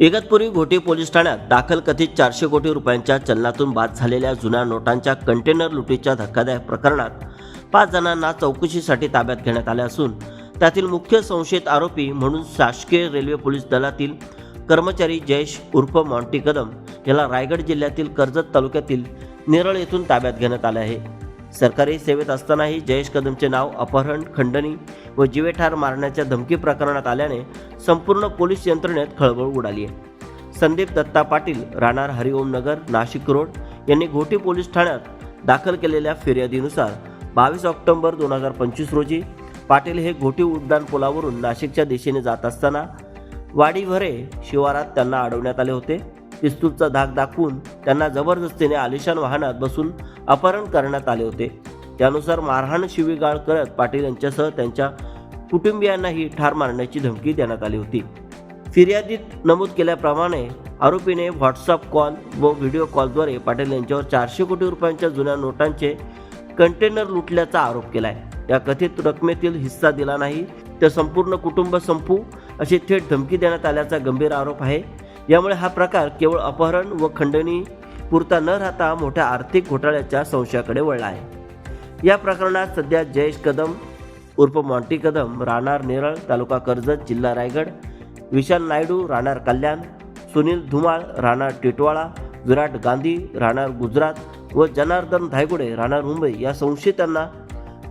Igatpuri Ghoti police ठाण्यात दाखल कथित चारशे कोटी रुपयांच्या चलनातून बाद झालेल्या जुन्या नोटांच्या कंटेनर लुटीच्या धक्कादायक प्रकरणात पाच जणांना चौकशीसाठी ताब्यात घेण्यात आले असून त्यातील मुख्य संशयित आरोपी म्हणून शासकीय रेल्वे पोलीस दलातील कर्मचारी जयेश उर्फ मॉन्टी कदम याला रायगड जिल्ह्यातील कर्जत तालुक्यातील नेरळ येथून ताब्यात घेण्यात आले आहे. सरकारी सेवेत असतानाही जयेश कदमचे नाव अपहरण खंडणी व जीवेठार मारण्याच्या धमकी प्रकरणात आल्याने संपूर्ण पोलीस यंत्रणेत खळबळ उडाली आहे. संदीप दत्ता पाटील राहणार हरिओम नगर नाशिक रोड यांनी घोटी पोलीस ठाण्यात दाखल केलेल्या फिर्यादीनुसार बावीस ऑक्टोबर दोन हजार पंचवीस रोजी पाटील हे घोटी उड्डाण पुलावरून नाशिकच्या दिशेने जात असताना वाडीभरे शिवारात त्यांना अडवण्यात आले होते. पिस्तूलचा धाक दाखवून त्यांना जबरदस्तीने आलिशान वाहनात बसून अपहरण करण्यात आले होते. त्यानुसार मारहाण शिवीगाळ करत पाटील यांच्यासह त्यांच्या कुटुंबियांनाही ठार मारण्याची धमकी देण्यात आली होती. फिर्यादीत नमूद केल्याप्रमाणे आरोपीने व्हॉट्सअप कॉल व व्हिडिओ कॉलद्वारे पाटील यांच्यावर चारशे कोटी रुपयांच्या जुन्या नोटांचे कंटेनर लुटल्याचा आरोप केलाय. या कथित रकमेतील हिस्सा दिला नाही तर संपूर्ण कुटुंब संपू अशी थेट धमकी देण्यात आल्याचा गंभीर आरोप आहे. यामुळे हा प्रकार केवळ अपहरण व खंडणी पुरता न राहता मोठ्या आर्थिक घोटाळ्याच्या संशयाकडे वळला आहे. या प्रकरणात सध्या जयेश कदम उर्फ मॉन्टी कदम राहणार नेरळ तालुका कर्जत जिल्हा रायगड विशाल नायडू राहणार कल्याण सुनील धुमाळ राहणार टिटवाळा विराट गांधी राहणार गुजरात व जनार्दन धायगुडे राहणार मुंबई या संशयितांना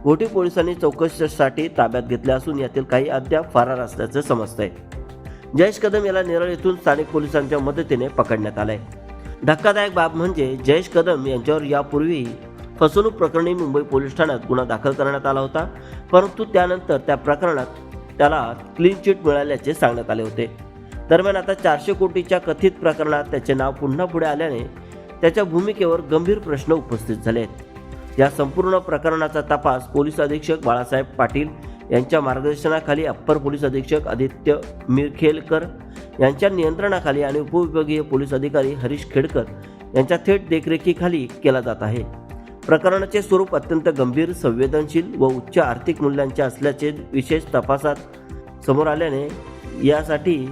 घोटी पोलिसांनी चौकशीसाठी ताब्यात घेतल्या असून यातील काही अद्याप फरार असल्याचं समजतंय. जयेश कदम याला नेरळ येथून स्थानिक पोलिसांच्या मदतीने पकडण्यात आलंय. धक्कादायक बाब म्हणजे जयेश कदम यांच्यावर यापूर्वी फसवणूक प्रकरणी मुंबई पोलीस ठाण्यात गुन्हा दाखल करण्यात आला होता. परंतु त्यानंतर त्या प्रकरणात त्याला क्लीन चिट मिळाल्याचे सांगण्यात आले होते. दरम्यान आता चारशे कोटीच्या कथित प्रकरणात त्याचे नाव पुन्हा पुढे आल्याने त्याच्या भूमिकेवर गंभीर प्रश्न उपस्थित झाले आहेत. या संपूर्ण प्रकरणाचा तपास पोलीस अधीक्षक बाळासाहेब पाटील यांच्या मार्गदर्शनाखाली अप्पर पोलीस अधीक्षक आदित्य मिरखेलकर यांच्या नियंत्रणाखाली आणि उपविभागीय पोलीस अधिकारी हरीश खेडकर यांच्या थेट देखरेखीखाली केला जात आहे. प्रकरणाचे स्वरूप अत्यंत गंभीर संवेदनशील व उच्च आर्थिक मूल्यांचे असल्याचे विशेष तपासात समोर आल्याने यासाठी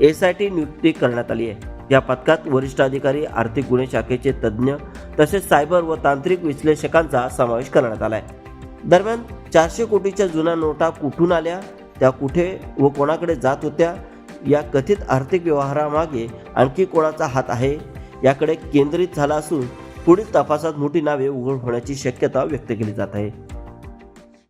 एस आय टी नियुक्ती करण्यात आली आहे. या पथकात वरिष्ठ अधिकारी आर्थिक गुन्हे शाखेचे तज्ज्ञ तसेच सायबर व तांत्रिक विश्लेषकांचा समावेश करण्यात आला आहे दरम्यान चारशे कोटीच्या जुन्या नोटा कुठून आल्या त्या कुठे व कोणाकडे जात होत्या या कथित आर्थिक व्यवहारामागे आणखी कोणाचा हात आहे? याकडे केंद्रित झाला असून पुढील तपासात मोठी नावे उघड होण्याची शक्यता व्यक्त केली जात आहे.